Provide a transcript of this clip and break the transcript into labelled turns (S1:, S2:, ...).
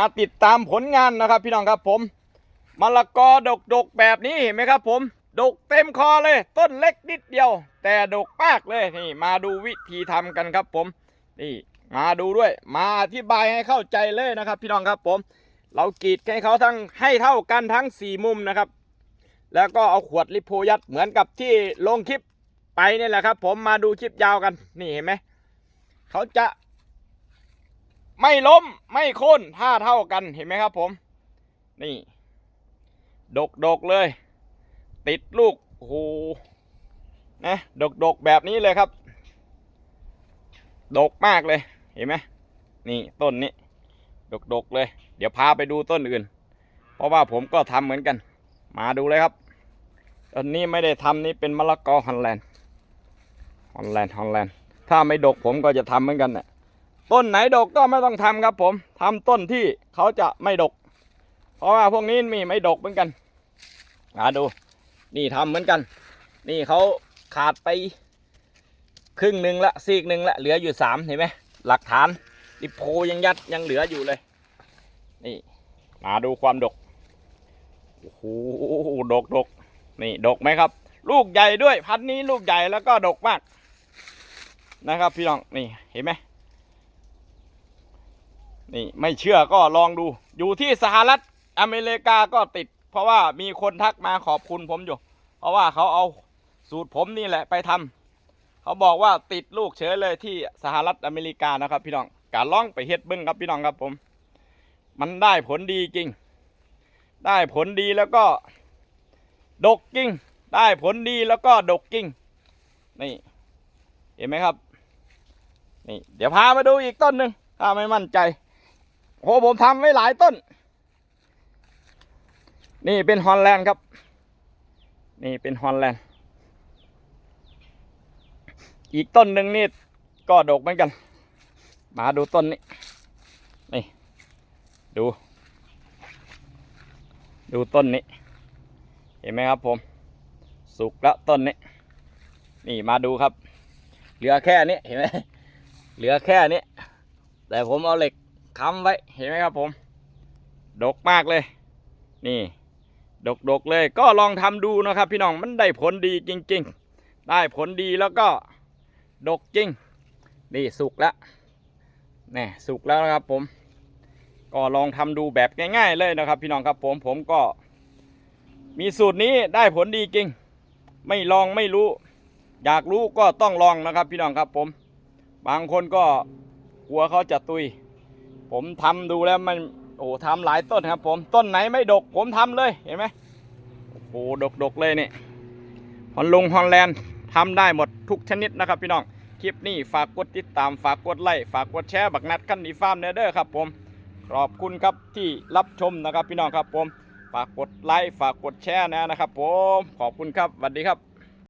S1: มาติดตามผลงานนะครับ พี่น้องครับผมมะละกอดกดกแบบนี้เห็นไหมครับผมดกเต็มคอเลย ต้นเล็กนิดเดียว แต่ดกมากเลยนี่มาดูวิธีทำกันครับผมนี่มาดูด้วย มาอธิบายให้เข้าใจเลยนะครับ พี่น้องครับผม เรากรีดให้เขาทั้งให้เท่ากันทั้งสี่มุมนะครับ แล้วก็เอาขวดลิโพยัดเหมือนกับที่ลงคลิปไปนี่แหละครับ ผมมาดูคลิปยาวกันนี่เห็นไหมเขาจะ ไม่ล้มไม่โค่นท่าเท่ากันเห็นไหมครับผม นี่ ดกดกๆเลย ติดลูกโอ้โหนะดกดกๆแบบนี้เลยครับ ดกมากเลยเห็นไหมนี่ต้นนี้ ดกดกๆเลย เดี๋ยวพาไปดูต้นอื่น เพราะว่าผมก็ทำเหมือนกัน มาดูเลยครับต้นนี้ไม่ได้ทำนี่เป็นมะละกอฮอลแลนด์ฮอลแลนด์ฮอลแลนด์ถ้าไม่ดกผมก็จะทำเหมือนกันน่ะ ต้นไหนดกก็ไม่ต้องทำครับ ผมทำต้นที่เขาจะไม่ดก เพราะว่าพวกนี้มีไม่ดกเหมือนกันมาดู นี่ทำเหมือนกัน นี่เขาขาดไป ครึ่งหนึ่งละซีกหนึ่งละเหลืออยู่สามเห็นไหมหลักฐานดิโพยังยัดยังเหลืออยู่เลย นี่ มาดูความดกโอ้โหดกดกนี่ดกไหมครับ ลูกใหญ่ด้วยพันนี้ลูกใหญ่แล้วก็ดกมากนะครับ พี่น้องนี่เห็นไหม นี่ไม่เชื่อก็ลองดู อยู่ที่สหรัฐอเมริกาก็ติด เพราะว่ามีคนทักมาขอบคุณผมอยู่ เพราะว่าเขาเอาสูตรผมนี่แหละไปทำเขาบอกว่าติดลูกเฉยเลยที่สหรัฐอเมริกานะครับ พี่น้องการล่องไปเฮ็ดบิ้งครับพี่น้องครับผม มันได้ผลดีจริง ได้ผลดีแล้วก็ดกจริงได้ผลดีแล้วก็ดกจริงนี่เห็นไหมครับนี่เดี๋ยวพามาดูอีกต้นหนึ่งถ้าไม่มั่นใจ โหผมทำไว้หลายต้น นี่เป็นฮอลแลนด์ครับ นี่เป็นฮอลแลนด์ อีกต้นหนึ่งนี่ก็ดกเหมือนกัน มาดูต้นนี้ นี่ ดู ดูต้นนี้ เห็นไหมครับผม สุกแล้วต้นนี้ นี่มาดูครับ เหลือแค่นี้เห็นไหมเหลือแค่นี้ แต่ผมเอาเหล็ก ค้ำไว้เห็นไหมครับผม ดกมากเลย นี่ดกดกเลยก็ลองทำดูนะครับ พี่น้องมันได้ผลดีจริง ๆ ได้ผลดีแล้วก็ดกจริง นี่สุกแล้วนี่สุกแล้วนะครับผม ก็ลองทำดูแบบง่ายๆเลยนะครับ พี่น้องครับผมผมก็ มีสูตรนี้ได้ผลดีจริง ไม่ลองไม่รู้ อยากรู้ก็ต้องลองนะครับ พี่น้องครับผม บางคนก็กลัวเขาจะตุย ผมทำดูแล้วมันโอ้ทำหลายต้นครับ ผมต้นไหนไม่ดก ผมทำเลยเห็นไหมโอ้ดกดกเลยนี่ฮอนลงฮอนแลนด์ทำได้หมดทุกชนิดนะครับพี่น้อง คลิปนี้ฝากกดติดตามฝากกดไลค์ฝากกดแชร์บักนัดกันดีฟาร์มเนเดอร์ครับผมขอบคุณครับที่รับชมนะครับพี่น้องครับผม ฝากกดไลค์ฝากกดแชร์นะครับผมขอบคุณครับสวัสดีครับ